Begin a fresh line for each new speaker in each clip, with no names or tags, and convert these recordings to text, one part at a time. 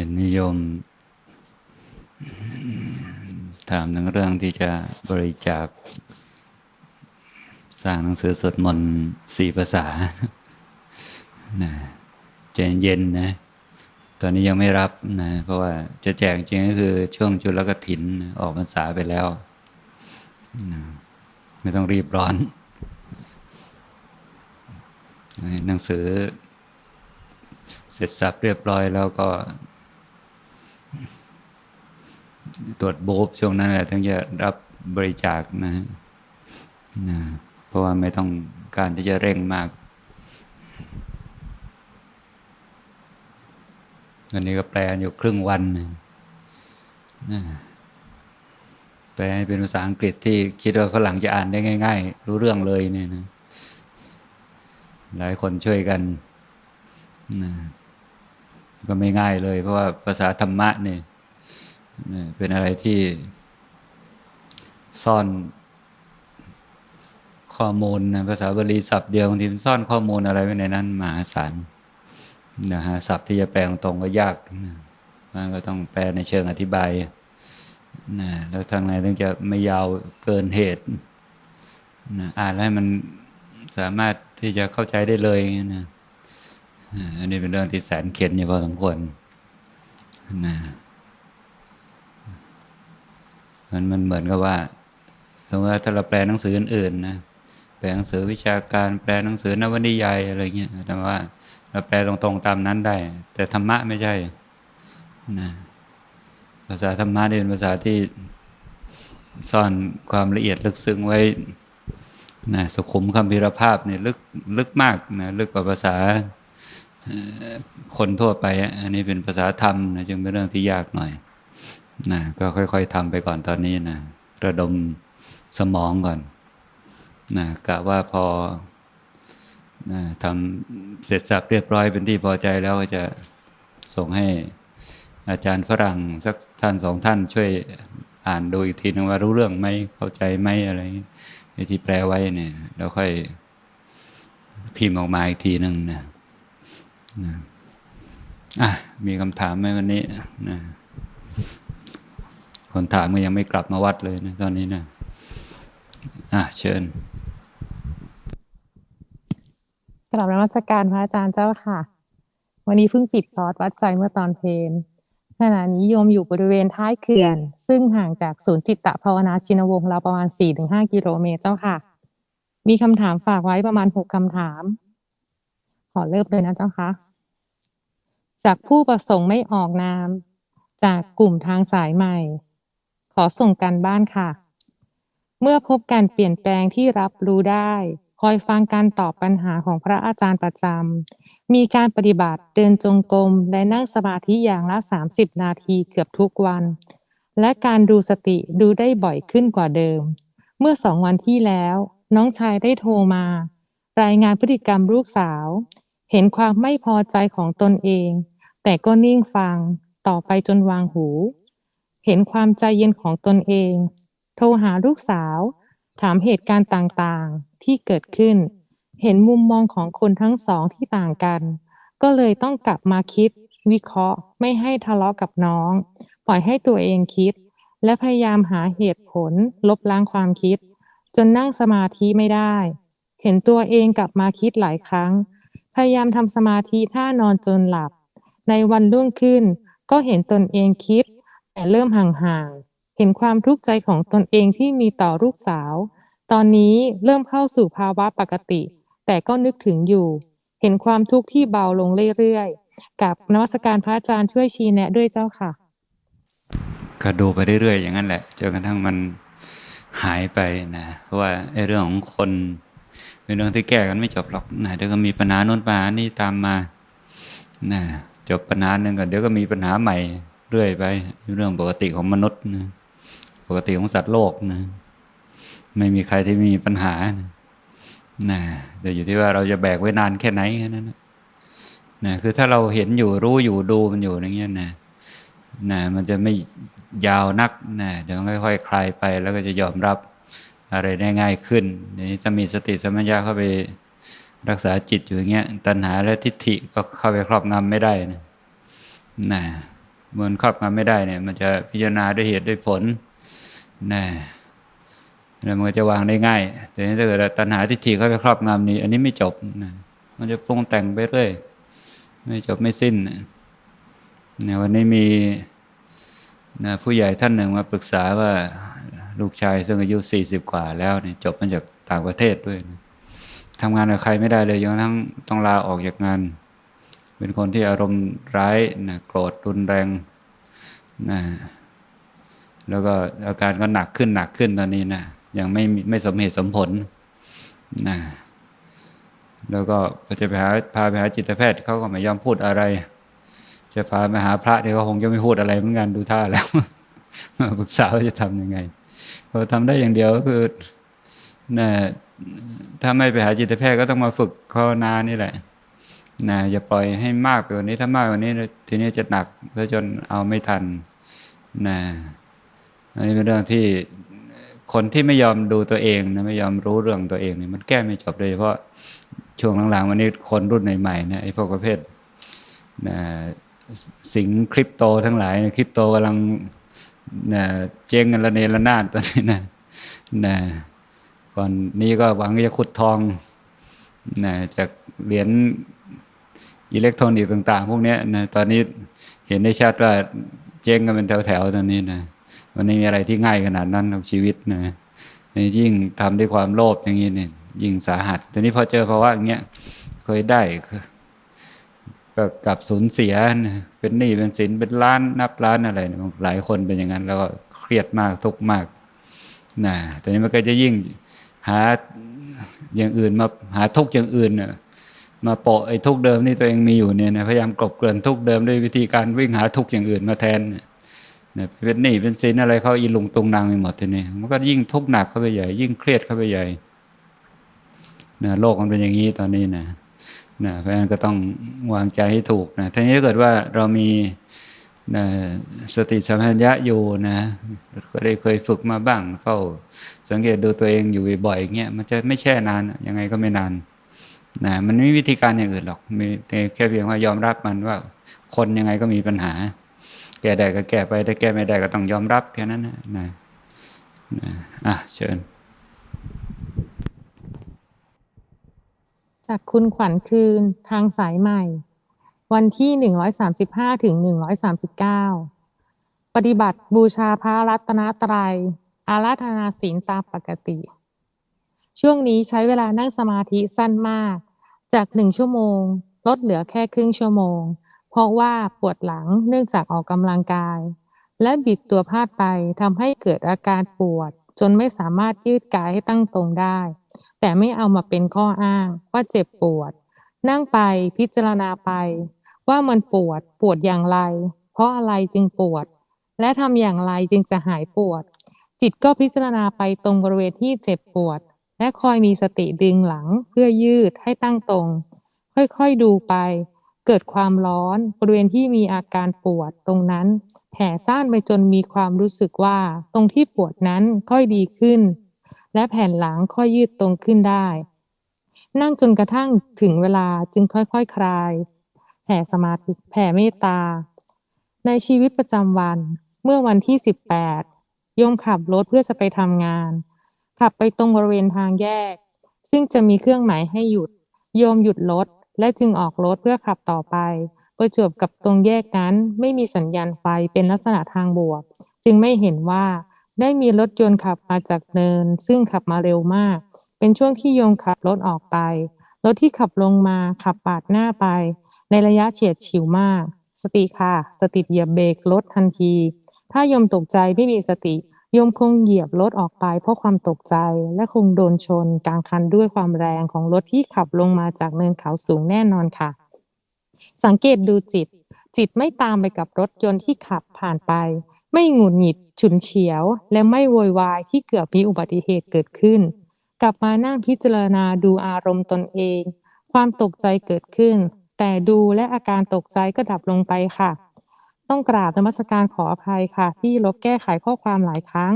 เห็นนิยม ถามถึงเรื่องที่จะบริจาค สร้างหนังสือสวดมนต์สี่ภาษานะใจเย็นนะ ตอนนี้ยังไม่รับนะ เพราะว่าจะแจกจริงก็คือช่วงจุลกถินออกพรรษาไปแล้วนะไม่ต้องรีบร้อน หนังสือเสร็จสับเรียบร้อยแล้วก็ ตรวจโบบช่วงนั้นแหละถึงจะรับบริจาคนะนะเพราะว่าไม่ต้องการที่จะเร่งมากวันนี้ก็แปลอยู่ครึ่งวันนะแปลเป็นภาษาอังกฤษที่คิดว่าฝรั่งจะอ่านได้ง่าย ๆ รู้เรื่องเลยเนี่ยนะหลายคนช่วยกันนะก็ไม่ง่ายเลย เพราะว่าภาษาธรรมะเนี่ย เป็นอะไรที่ซ่อนข้อมูลนะภาษาบาลีศัพท์เดียวบางทีมันซ่อนข้อมูลอะไรไว้ในนั้นมหาศาลนะฮะศัพท์ที่จะแปลตรงก็ยากนะมันก็ต้องแปลในเชิงอธิบายนะแล้วทางไหนถึงจะไม่ยาวเกินเหตุนะอ่านแล้วให้มันสามารถที่จะเข้าใจได้เลยนะอันนี้เป็นเรื่องที่แสนเข็ญอยู่พอสมควรนะ มันมันเหมือนกับว่า สมมติว่าถ้าเราแปลหนังสืออื่นๆนะแปลหนังสือวิชาการแปลหนังสือนวนิยายอะไรเงี้ยแต่ว่า เราแปลตรงๆตามนั้นได้ แต่ธรรมะไม่ใช่นะภาษาธรรมะนี่เป็นภาษาที่ซ่อนความละเอียดลึกซึ้งไว้นะสุขุมคำพิรภาพเนี่ยลึกลึกมากนะลึกกว่าภาษาคนทั่วไป อันนี้เป็นภาษาธรรมนะจึงเป็นเรื่องที่ยากหน่อย นะก็ค่อย ๆทำไปก่อนตอนนี้นะระดมสมองก่อนนะกะว่าพอนะทำเสร็จสับเรียบร้อยเป็นที่พอใจแล้วก็จะส่งให้อาจารย์ฝรั่งสักท่านสองท่านช่วยอ่านดูอีกทีนึงว่ารู้เรื่องไหมเข้าใจไหมอะไรที่แปลไว้เนี่ยแล้วค่อยพิมพ์ออกมาอีกทีหนึ่งนะนะอะมีคำถามไหมวันนี้นะ คนถามก็ยังไม่กลับมาวัดเลยนะตอนนี้นะอะเชิญ
กลับนมัสการพระอาจารย์เจ้าค่ะ วันนี้เพิ่งปิดคอร์สวัดใจเมื่อตอนเพลนขณะนี้โยมอยู่บริเวณท้ายเขื่อน ซึ่งห่างจากศูนย์จิตตภาวนาชินวงศ์เราประมาณ 4-5 กิโลเมตรเจ้าค่ะ มีคำถามฝากไว้ประมาณ 6คำถาม ขอเริ่มเลยนะเจ้าค่ะ จากผู้ประสงค์ไม่ออกนาม จากกลุ่มทางสายใหม่ อส่งกันบ้านค่ะ เมื่อพบการเปลี่ยนแปลงที่รับรู้ได้ คอยฟังการตอบปัญหาของพระอาจารย์ประจำ มีการปฏิบัติเดินจงกรมและนั่งสมาธิอย่างละ 30 นาทีเกือบทุกวัน และการดูสติดูได้บ่อยขึ้นกว่าเดิม เมื่อสองวันที่แล้ว น้องชายได้โทรมา รายงานพฤติกรรมลูกสาว เห็นความไม่พอใจของตนเอง แต่ก็นิ่งฟังต่อไปจนวางหู เห็นความใจเย็นของตนเอง โทรหาลูกสาว ถามเหตุการณ์ต่างๆ ที่เกิดขึ้น เห็นมุมมองของคนทั้งสองที่ต่างกัน ก็เลยต้องกลับมาคิด วิเคราะห์ ไม่ให้ทะเลาะกับน้อง ปล่อยให้ตัวเองคิด และพยายามหาเหตุผล ลบล้างความคิด จนนั่งสมาธิไม่ได้ เห็นตัวเองกลับมาคิดหลายครั้ง พยายามทำสมาธิท่านอนจนหลับ ในวันรุ่งขึ้น ก็เห็นตนเองคิด แต่เริ่มห่างๆ เห็นความทุกข์ใจของตนเองที่มีต่อลูกสาว ตอนนี้เริ่มเข้าสู่ภาวะปกติ แต่ก็นึกถึงอยู่ เห็นความทุกข์ที่เบาลงเรื่อยๆ กับนวัสการพระอาจารย์ช่วยชี้แนะด้วยเจ้าค่ะ
ก็ดูไปเรื่อยๆ อย่างนั้นแหละจนกระทั่งมันหายไปนะเพราะว่าไอ้เรื่องของคนเป็นเรื่องที่แก้กันไม่จบหรอกนะเดี๋ยวก็มีปัญหาโน้นปัญหานี่ตามมานะจบปัญหาหนึ่งก็เดี๋ยวก็มีปัญหาใหม่ เรื่อยไป เรื่องปกติของมนุษย์นะปกติของสัตว์โลกนะไม่มีใครที่มีปัญหานะนะเดี๋ยวอยู่ที่ว่าเราจะแบกไว้นานแค่ไหนแค่นั้นนะนะคือถ้าเราเห็นอยู่รู้อยู่ดูมันอยู่อย่างเงี้ยนะนะมันจะไม่ยาวนักนะเดี๋ยวมันค่อยๆคลายไป แล้วก็จะยอมรับอะไรได้ง่ายขึ้นนี้ถ้ามีสติสมัญญาเข้าไปรักษาจิตอยู่อย่างเงี้ย ตัณหาและทิฏฐิก็เข้าไปครอบงำไม่ได้นะนะ มันครอบงำไม่ได้เนี่ย มันจะพิจารณาด้วยเหตุด้วยผลนะแล้วมันก็จะวางได้ง่าย แต่ถ้าเกิดตัณหาทิฏฐิเข้าไปครอบงำนี้อันนี้ไม่จบนะมันจะปรุงแต่งไปเรื่อยไม่จบไม่สิ้นนะวันนี้มีนะผู้ใหญ่ท่านหนึ่งมาปรึกษาว่าลูกชายซึ่งอายุสี่สิบกว่าแล้วเนี่ยจบมาจากต่างประเทศด้วยนะทำงานกับใครไม่ได้เลยจนทั้งต้องลาออกจากงาน เป็นคนที่อารมณ์ร้ายนะโกรธรุนแรงนะแล้วก็อาการก็หนักขึ้นหนักขึ้นตอนนี้นะยังไม่ไม่สมเหตุสมผลนะแล้วก็จะไปหาพาไปหาจิตแพทย์เขาก็ไม่ยอมพูดอะไร จะพาไปหาพระที่เขาคงจะไม่พูดอะไรเหมือนกันดูท่าแล้วปรึกษาว่าจะทำยังไงพอทำได้อย่างเดียวก็คือนะถ้าไม่ไปหาจิตแพทย์ก็ต้องมาฝึกภาวนานี่แหละ นะอย่าปล่อยให้มากไปกว่านี้ถ้ามากกว่านี้ทีนี้จะหนักแล้วจนเอาไม่ทันนะอันนี้เป็นเรื่องที่คนที่ไม่ยอมดูตัวเองนะไม่ยอมรู้เรื่องตัวเองเนี่ยมันแก้ไม่จบเลยเพราะช่วงหลังๆวันนี้คนรุ่นใหม่ๆนะไอ้พวกประเภทนะสิงคริปโตทั้งหลายคริปโตกำลังนะเจ๊งกันละเนระนาดตอนนี้นะนะก่อนนี้ก็หวังจะขุดทองนะจากเหรียญ อิเล็กทรอนิกส์ต่าง ๆ พวกนี้นะตอนนี้เห็นได้ชัดว่าเจ๊งกันเป็นแถวๆตอนนี้นะมันไม่มีอะไรที่ง่ายขนาดนั้นของชีวิตนะยิ่งทำด้วยความโลภอย่างนี้เนี่ยยิ่งสาหัส ทีนี้พอเจอภาวะอย่างเงี้ยเคยได้ก็กลับสูญเสียนะเป็นหนี้เป็นสินเป็นล้านนับล้านอะไรนะหลายคนเป็นอย่างนั้น แล้วก็เครียดมากทุกข์มากนะตอนนี้มันก็จะยิ่งหาอย่างอื่นมาหาทุกข์อย่างอื่นนะ มาโปะไอ้ทุกเดิมที่ตัวเองมีอยู่เนี่ยนะพยายามกลบเกลื่อนทุกเดิมด้วยวิธีการวิ่งหาทุกอย่างอื่นมาแทนเนี่ยเป็นหนี้เป็นสินอะไรเขาอีลุงตุงนางไปหมดทีนี้มันก็ยิ่งทุกข์หนักเข้าไปใหญ่ ยิ่งเครียดเข้าไปใหญ่นะโลกมันเป็นอย่างนี้ตอนนี้นะนะเพราะฉะนั้นก็ต้องวางใจให้ถูกนะทีนี้ถ้าเกิดว่าเรามีนะสติสัมปชัญญะอยู่นะก็ได้เคยฝึกมาบ้างเฝ้าสังเกตดูตัวเองอยู่บ่อยๆอย่างเงี้ยมันจะไม่แช่นานยังไงก็ไม่นาน นะมันไม่มีวิธีการอย่างอื่นหรอกมีแค่เพียงว่ายอมรับมันว่า คนยังไงก็มีปัญหา แก้ได้ก็แก้ไปถ้าแก้ไม่ได้ก็ต้องยอมรับแค่นั้นนะนะอะเชิญ
จากคุณขวัญคืนทางสายใหม่ วันที่หนึ่งร้อยสามสิบห้าถึงหนึ่งร้อยสามสิบเก้าปฏิบัติบูชาพระรัตนตรัยอาราธนาศีลตามปกติ ช่วงนี้ใช้เวลานั่งสมาธิสั้นมาก จากหนึ่งชั่วโมง ลดเหลือแค่ครึ่งชั่วโมง เพราะว่าปวดหลังเนื่องจากออกกำลังกาย และบิดตัวพลาดไปทำให้เกิดอาการปวด จนไม่สามารถยืดกายให้ตั้งตรงได้ แต่ไม่เอามาเป็นข้ออ้างว่าเจ็บปวด นั่งไปพิจารณาไป ว่ามันปวดปวดอย่างไร เพราะอะไรจึงปวด และทำอย่างไรจึงจะหายปวด จิตก็พิจารณาไปตรงบริเวณที่เจ็บปวด และคอยมีสติดึงหลังเพื่อยืดให้ตั้งตรง ค่อยๆดูไป เกิดความร้อนบริเวณที่มีอาการปวดตรงนั้นแผ่ซ่านไปจนมีความรู้สึกว่า ตรงที่ปวดนั้นค่อยดีขึ้น และแผ่นหลังค่อยยืดตรงขึ้นได้ นั่งจนกระทั่งถึงเวลาจึงค่อยๆคคลาย แผ่สมาธิแผ่เมตตา ในชีวิตประจำวัน เมื่อวันที่ 18โยมขับรถเพื่อจะไปทำงาน ขับไปตรงบริเวณทางแยก ซึ่งจะมีเครื่องหมายให้หยุด โยมหยุดรถและจึงออกรถเพื่อขับต่อไป ประจวบกับตรงแยกนั้นไม่มีสัญญาณไฟเป็นลักษณะทางบวก จึงไม่เห็นว่าได้มีรถยนต์ขับมาจากเนิน ซึ่งขับมาเร็วมาก เป็นช่วงที่โยมขับรถออกไป รถที่ขับลงมาขับปาดหน้าไป ในระยะเฉียดฉิวมาก สติค่ะ สติเหยียบเบรกรถทันที ถ้าโยมตกใจไม่มีสติ โยมคงเหยียบรถออกไปเพราะความตกใจและคงโดนชนกลางคันด้วยความแรงของรถที่ขับลงมาจากเนินเขาสูงแน่นอนค่ะ สังเกตดูจิต จิตไม่ตามไปกับรถยนต์ที่ขับผ่านไป ไม่หงุดหงิด ฉุนเฉียว และไม่โวยวายที่เกือบมีอุบัติเหตุเกิดขึ้น กลับมานั่งพิจารณาดูอารมณ์ตนเอง ความตกใจเกิดขึ้น แต่ดูและอาการตกใจก็ดับลงไปค่ะ ต้องกราบนมัสการขออภัยค่ะ ที่ลบแก้ไขข้อความหลายครั้ง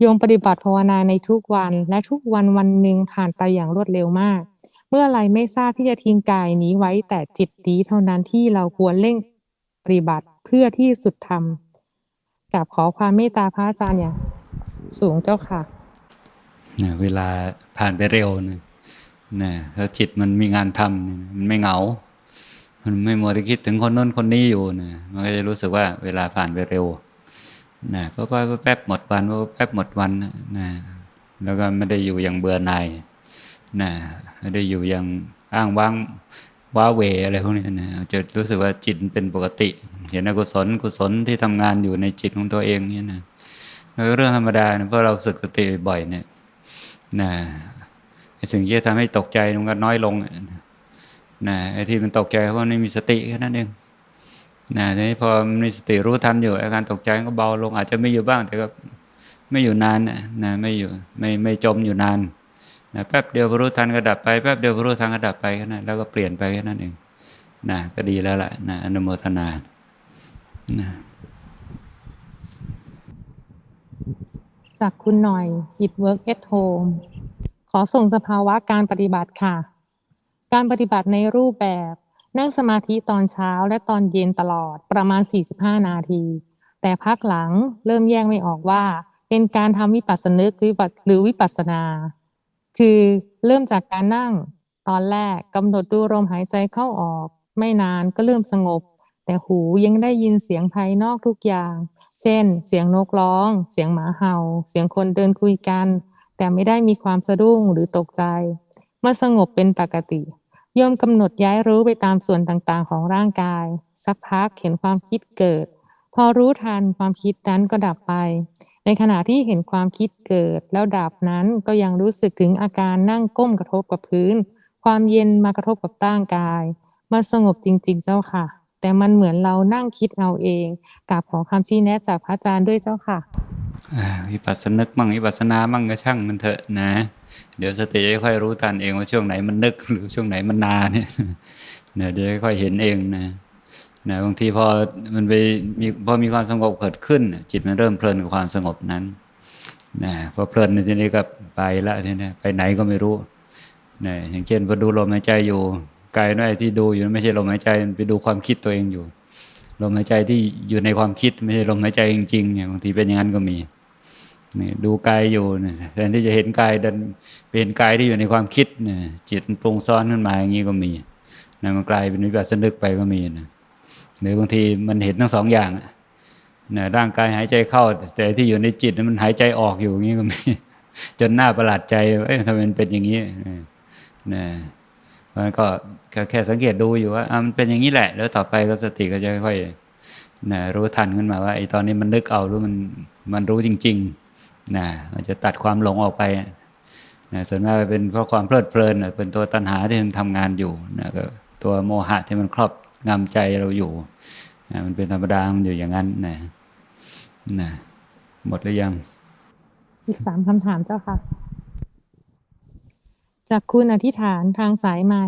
โยมปฏิบัติภาวนาในทุกวัน และทุกวันวันหนึ่งผ่านไปอย่างรวดเร็วมาก เมื่อไรไม่ทราบที่จะทิ้งกายนี้ไว้แต่จิตดีเท่านั้นที่เราควรเร่งปฏิบัติเพื่อที่สุดธรรมกับขอความเมตตาพระอาจารย์อย่างสูงเจ้าค่ะ
เวลาผ่านไปเร็วนะนะแล้วจิตมันมีงานทำมันไม่เหงา มันไม่มัวแต่คิดถึงคนน้นคนนี้อยู่นะมันก็จะรู้สึกว่าเวลาผ่านไปเร็วนะเพราะแป๊บหมดวันว่าแป๊บหมดวันนะแล้วก็ไม่ได้อยู่อย่างเบื่อหน่ายนะไม่ได้อยู่อย่างอ้างว้างว้าเวอะไรพวกนี้นะจะรู้สึกว่าจิตเป็นปกติ เห็นอกุศลกุศลที่ทำงานอยู่ในจิตของตัวเองเนี่ยนะแล้วก็เรื่องธรรมดานะเพราะเราฝึกสติบ่อยเนี่ยนะสิ่งที่ทำให้ตกใจมันก็น้อยลง นะไอ้ที่มันตกใจเพราะมันไม่มีสติแค่นั้นเองนะทีนี้พอมีสติรู้ทันอยู่อาการตกใจก็เบาลง อาจจะไม่อยู่บ้าง แต่ก็ไม่อยู่นานนะนะไม่อยู่ไม่ไม่จมอยู่นานนะแป๊บเดียวพอรู้ทันก็ดับไปแป๊บเดียวพอรู้ทันก็ดับไปแค่นั้นแล้วก็เปลี่ยนไปแค่นั้นเองนะก็ดีแล้วล่ะนะอนุโมทนานะ
จากคุณหน่อย It Work at Home ขอส่งสภาวะการปฏิบัติค่ะ การปฏิบัติในรูปแบบ นั่งสมาธิตอนเช้าและตอนเย็นตลอดประมาณ 45 นาที แต่พักหลังเริ่มแยกไม่ออกว่า เป็นการทำวิปัสสนึกหรือวิปัสหรือวิปัสสนา คือเริ่มจากการนั่ง ตอนแรกกำหนดดูลมหายใจเข้าออก ไม่นานก็เริ่มสงบ แต่หูยังได้ยินเสียงภายนอกทุกอย่าง เช่น เสียงนกร้อง เสียงหมาเห่า เสียงคนเดินคุยกัน แต่ไม่ได้มีความสะดุ้งหรือตกใจเมื่อสงบเป็นปกติ โยมกำหนดย้ายรู้ไปตามส่วนต่างๆ ของร่างกาย สักพักเห็นความคิดเกิด พอรู้ทันความคิดนั้นก็ดับไป ในขณะที่เห็นความคิดเกิดแล้วดับนั้นก็ยังรู้สึกถึงอาการนั่งก้มกระทบกับพื้น ความเย็นมากระทบกับร่างกาย มาสงบจริง ๆ เจ้าค่ะ แต่มันเหมือนเรานั่งคิดเอาเองกราบขอคำชี้แนะจากพระอาจารย์ด้วยเจ้าค่ะ
วิปัสสนึกมั่งวิปัสสนามั่งก็ช่างมันเถอะนะ เดี๋ยวสติจะค่อยรู้ทันเองว่าช่วงไหนมันนึกหรือช่วงไหนมันนาเนี่ยเนี่ยเดี๋ยวค่อยเห็นเองนะนะบางทีพอมันไปมีพอมีความสงบเกิดขึ้น จิตมันเริ่มเพลินกับความสงบนั้นนะพอเพลินในทีนี้ก็ไปละทีนี้ไปไหนก็ไม่รู้นะอย่างเช่นพอดูลมหายใจอยู่กายน้อยที่ดูอยู่ไม่ใช่ลมหายใจมันไปดูความคิดตัวเองอยู่ ลมหายใจที่อยู่ในความคิดไม่ใช่ลมหายใจจริงๆเนี่ยบางทีเป็นอย่างนั้นก็มี นี่ดูกายอยู่แทนที่จะเห็นกายดันไปเห็นกายที่อยู่ในความคิดเนี่ยจิตปรุงซ้อนขึ้นมาอย่างนี้ก็มีนะมันกลายเป็นวิปัสสนึกไปก็มีนะหรือบางทีมันเห็นทั้งสองอย่างนะร่างกายหายใจเข้า แต่ที่อยู่ในจิตมันหายใจออกอยู่อย่างนี้ก็มี จนหน้าประหลาดใจเอ๊ะทำไมมันเป็นอย่างนี้นะมันก็แค่สังเกตดูอยู่ว่ามันเป็นอย่างนี้แหละ แล้วต่อไปก็สติก็จะค่อยๆนะรู้ทันขึ้นมาว่าไอ้ตอนนี้มันนึกเอาหรือมันมันรู้จริง ๆ นะมันจะตัดความหลงออกไปนะส่วนมากเป็นเพราะความเพลิดเพลินนะเป็นตัวตัณหาที่มันทำงานอยู่นะก็ตัวโมหะที่มันครอบงำใจเราอยู่นะมันเป็นธรรมดามันอยู่อย่างนั้นนะนะหมดหรือยัง
อีกสามคำถามเจ้าค่ะ จากคุณอธิษฐานทางสายใหม่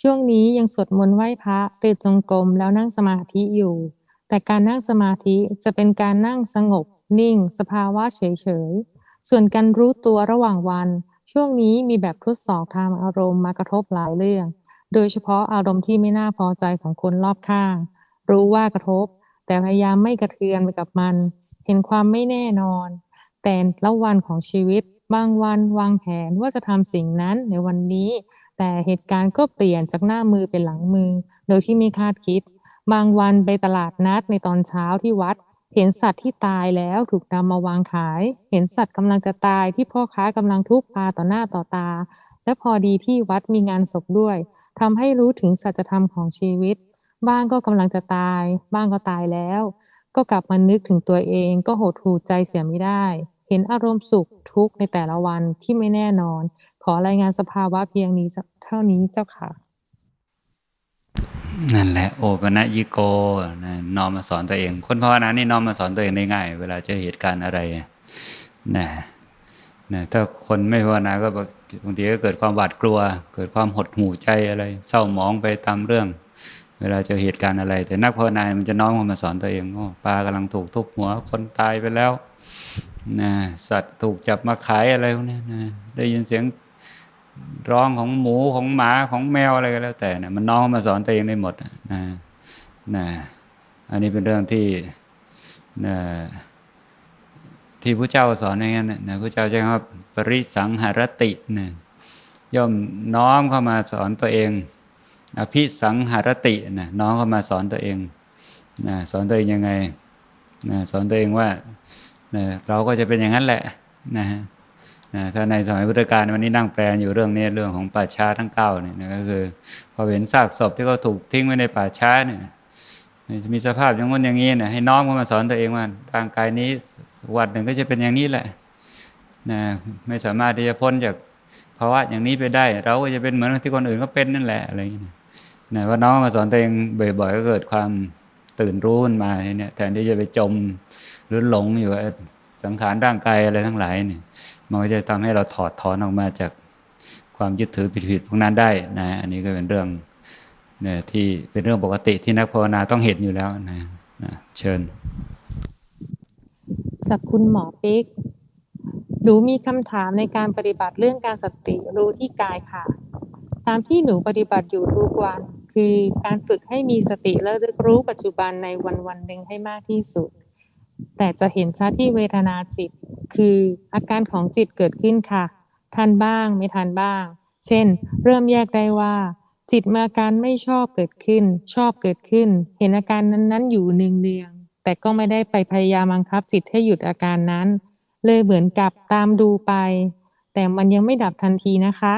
ช่วงนี้ยังสวดมนต์ไหว้พระเดินจงกรมแล้วนั่งสมาธิอยู่ แต่การนั่งสมาธิจะเป็นการนั่งสงบ นิ่ง สภาวะเฉยๆ ส่วนการรู้ตัวระหว่างวัน ช่วงนี้มีแบบทดสอบทางอารมณ์มากระทบหลายเรื่อง โดยเฉพาะอารมณ์ที่ไม่น่าพอใจของคนรอบข้าง รู้ว่ากระทบ แต่พยายามไม่กระเทือนไปกับมัน เห็นความไม่แน่นอน แต่ละวันของชีวิต บางวันวางแผนว่าจะทำสิ่งนั้นในวันนี้ แต่เหตุการณ์ก็เปลี่ยนจากหน้ามือเป็นหลังมือ โดยที่ไม่คาดคิด บางวันไปตลาดนัดในตอนเช้าที่วัด เห็นสัตว์ที่ตายแล้วถูกนำมาวางขาย เห็นสัตว์กำลังจะตายที่พ่อค้ากำลังทุบปลาต่อหน้าต่อตา และพอดีที่วัดมีงานศพด้วยทำให้รู้ถึงสัจธรรมของชีวิต บ้างก็กำลังจะตาย บ้างก็ตายแล้ว ก็กลับมานึกถึงตัวเองก็หดหู่ใจเสียไม่ได้ เห็นอารมณ์สุขทุกข์ในแต่ละวันที่ไม่แน่นอน ขอรายงานสภาวะเพียงนี้เท่านี้เจ้าค่ะ
นั่นแหละโอปะยิโกนะน้อมมาสอนตัวเอง คนภาวนานี่น้อมมาสอนตัวเองได้ง่าย เวลาเจอเหตุการณ์อะไรนะนะถ้าคนไม่ภาวนาก็บางทีก็เกิดความหวาดกลัว เกิดความหดหู่ใจอะไร เศร้าหมองไปตามเรื่อง เวลาเจอเหตุการณ์อะไร แต่นักภาวนามันจะน้อมมาสอนตัวเองโอ้ปลากำลังถูกทุบหัวคนตายไปแล้วนะสัตว์ถูกจับมาขายอะไรพวกนี้นะได้ยินเสียง ร้องของหมูของหมาของแมวอะไรก็แล้ว แต่นะมันน้องมาสอนตัวเองได้หมดนะนะอันนี้เป็นเรื่องที่นะที่พระเจ้าสอนอย่างนั้นนะพระเจ้าใช้คำว่าปริสังหารตินะย่อมน้อมเข้ามาสอนตัวเอง อภิสังหารตินะน้อมเข้ามาสอนตัวเองนะสอนตัวเองยังไงนะสอนตัวเองว่านะเราก็จะเป็นอย่างนั้นแหละนะฮะนะ ถ้าในสมัยพุทธกาลวันนี้นั่งแปลอยู่เรื่องนี้เรื่องของป่าช้าทั้งเก้าเนี่ยนะก็คือ พอเห็นซากศพที่เขาถูกทิ้งไว้ในป่าช้าเนี่ยจะมีสภาพอย่างง้นอย่างนี้นะให้น้อมเข้ามาสอนตัวเองว่าทางกายนี้วันหนึ่งก็จะเป็นอย่างนี้แหละนะไม่สามารถที่จะพ้นจากภาวะอย่างนี้ไปได้ เราก็จะเป็นเหมือนที่คนอื่นก็เป็นนั่นแหละอะไรอย่างนี้นะว่าน้องมาสอนตัวเองบ่อยๆก็เกิดความตื่นรู้ขึ้นมาเนี่ยแทนที่จะไปจมหรือหลงอยู่กับ สังขารร่างกายอะไรทั้งหลายเนี่ยมันก็จะทำให้เราถอดถอนออกมาจากความยึดถือผิดๆพวกนั้นได้นะอันนี้ก็เป็นเรื่องเนี่ยที่เป็นเรื่องปกติที่นักภาวนาต้องเห็นอยู่แล้วนะนะเชิญ
จากคุณหมอปิ๊กหนูมีคำถามในการปฏิบัติเรื่องการสติรู้ที่กายค่ะ ตามที่หนูปฏิบัติอยู่ทุกวัน คือการฝึกให้มีสติและรู้ปัจจุบันในวันวันหนึ่งให้มากที่สุด แต่จะเห็นชัดที่เวทนาจิต คืออาการของจิตเกิดขึ้นค่ะ ทันบ้างไม่ทันบ้าง เช่น เริ่มแยกได้ว่า จิตเมื่อาการไม่ชอบเกิดขึ้น ชอบเกิดขึ้น เห็นอาการนั้นๆ อยู่เนืองๆแต่ก็ไม่ได้ไปพยายามบังคับจิตให้หยุดอาการนั้น เลยเหมือนกับตามดูไป แต่มันยังไม่ดับทันทีนะคะ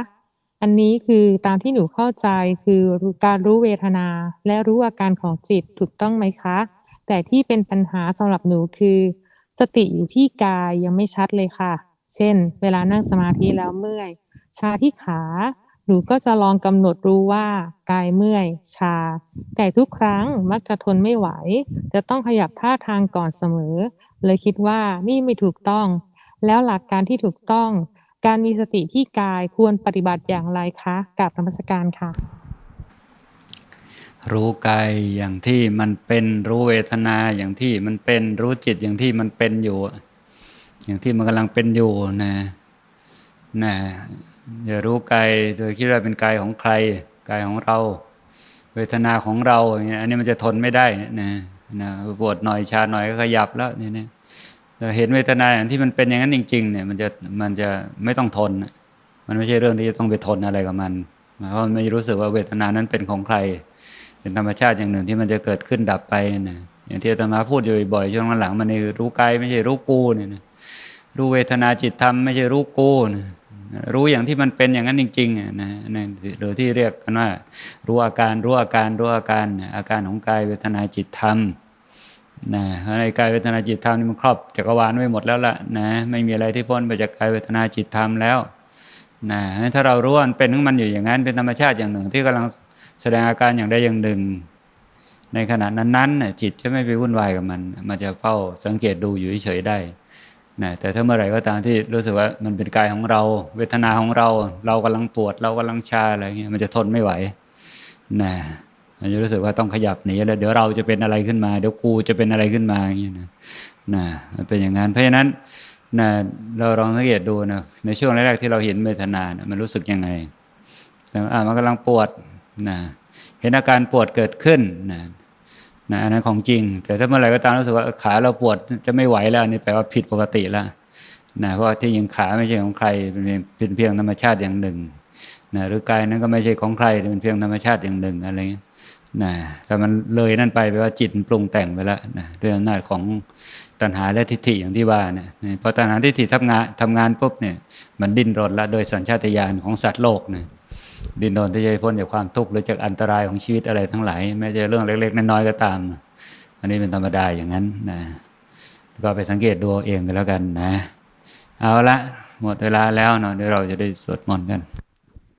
อันนี้คือตามที่หนูเข้าใจคือการรู้เวทนาและรู้อาการของจิตถูกต้องไหมคะ แต่ที่เป็นปัญหาสำหรับหนูคือ สติอยู่ที่กายยังไม่ชัดเลยค่ะ เช่น เวลานั่งสมาธิแล้วเมื่อย ชาที่ขา หนูก็จะลองกำหนดรู้ว่ากายเมื่อย ชา แต่ทุกครั้งมักจะทนไม่ไหว จะต้องขยับท่าทางก่อนเสมอ เลยคิดว่านี่ไม่ถูกต้อง แล้วหลักการที่ถูกต้อง การมีสติที่กายควรปฏิบัติอย่างไรคะกับธรรมสการค่ะ
รู้กายอย่างที่มันเป็นรู้เวทนาอย่างที่มันเป็นรู้จิตอย่างที่มันเป็นอยู่ อย่างที่มันกำลังเป็นอยู่นะนะอย่ารู้กายโดยคิดว่าเป็นกายของใครกายของเรา เวทนาของเราอย่างเงี้ยอันนี้มันจะทนไม่ได้นะนะปวดหน่อยชาหน่อยก็ขยับแล้วเนี่ยนะแต่เห็นเวทนาอย่างที่มันเป็นอย่างนั้นจริง ๆ เนี่ย มันจะมันจะไม่ต้องทน มันไม่ใช่เรื่องที่จะต้องไปทนอะไรกับมันเพราะมันไม่รู้สึกว่าเวทนานั้นเป็นของใคร เป็นธรรมชาติอย่างหนึ่งที่มันจะเกิดขึ้นดับไปนะอย่างที่อาตมาพูดอยู่บ่อยช่วงหลังมันนี่รู้กายไม่ใช่รู้กูเนี่ยนะรู้เวทนาจิตธรรมไม่ใช่รู้กูนะรู้อย่างที่มันเป็นอย่างนั้นจริงๆอะนะนะหรือที่เรียกกันว่า รู้อาการรู้อาการรู้อาการอาการของกายเวทนาจิตธรรมนะในกายเวทนาจิตธรรมนี่มันครอบจักรวาลไว้หมดแล้วล่ะนะไม่มีอะไรที่พ้นไปจากกายเวทนาจิตธรรมแล้วนะถ้าเรารู้ว่ามันเป็นของมันอยู่อย่างนั้นเป็นธรรมชาติอย่างหนึ่งที่กำลัง แสดงอาการอย่างใดอย่างหนึ่ง ในขณะนั้นๆน่ะจิตจะไม่ไปวุ่นวายกับมัน มันจะเฝ้าสังเกตดูอยู่เฉยๆได้นะแต่ถ้าเมื่อไหร่ก็ตามที่รู้สึกว่ามันเป็นกายของเรา เวทนาของเรา เรากำลังปวด เรากำลังชาอะไรเงี้ยมันจะทนไม่ไหวนะมันจะรู้สึกว่าต้องขยับหนีแล้วเดี๋ยวเราจะเป็นอะไรขึ้นมา เดี๋ยวกูจะเป็นอะไรขึ้นมาอย่างเงี้ยนะนะมันเป็นอย่างนั้นเพราะฉะนั้นนะเราลองสังเกตดูนะในช่วงแรกๆที่เราเห็นเวทนานะมันรู้สึกยังไงแต่อ่ามันกำลังปวด นะเห็นอาการปวดเกิดขึ้นนะนะอันนั้นของจริง แต่ถ้าเมื่อไหร่ก็ตามรู้สึกว่าขาเราปวดจะไม่ไหวแล้วนี่แปลว่าผิดปกติแล้วนะเพราะที่ยิงขาไม่ใช่ของใครเป็นเพียงเป็นเพียงธรรมชาติอย่างหนึ่งนะหรือกายนั้นก็ไม่ใช่ของใครเป็นเพียงธรรมชาติอย่างหนึ่งอะไรเงี้ยนะถ้ามันเลยนั่นไปแปลว่าจิตมันปรุงแต่งไปแล้วนะด้วยอำนาจของตัณหาและทิฏฐิอย่างที่ว่าเนี่ยพอตัณหาทิฏฐิทำงานทำงานปุ๊บเนี่ยมันดิ้นรนละโดยสัญชาตญาณของสัตว์โลกเนี่ย ดินรนที่จะพ้นจากความทุกข์หรือจากอันตรายของชีวิตอะไรทั้งหลายแม้จะเรื่องเล็ก ๆ น้อยๆก็ตาม อันนี้เป็นธรรมดาอย่างนั้นนะก็ไปสังเกตดูเองก็แล้วกันนะ เอาละหมดเวลาแล้วเนาะเดี๋ยวเราจะได้สวดมนต์กัน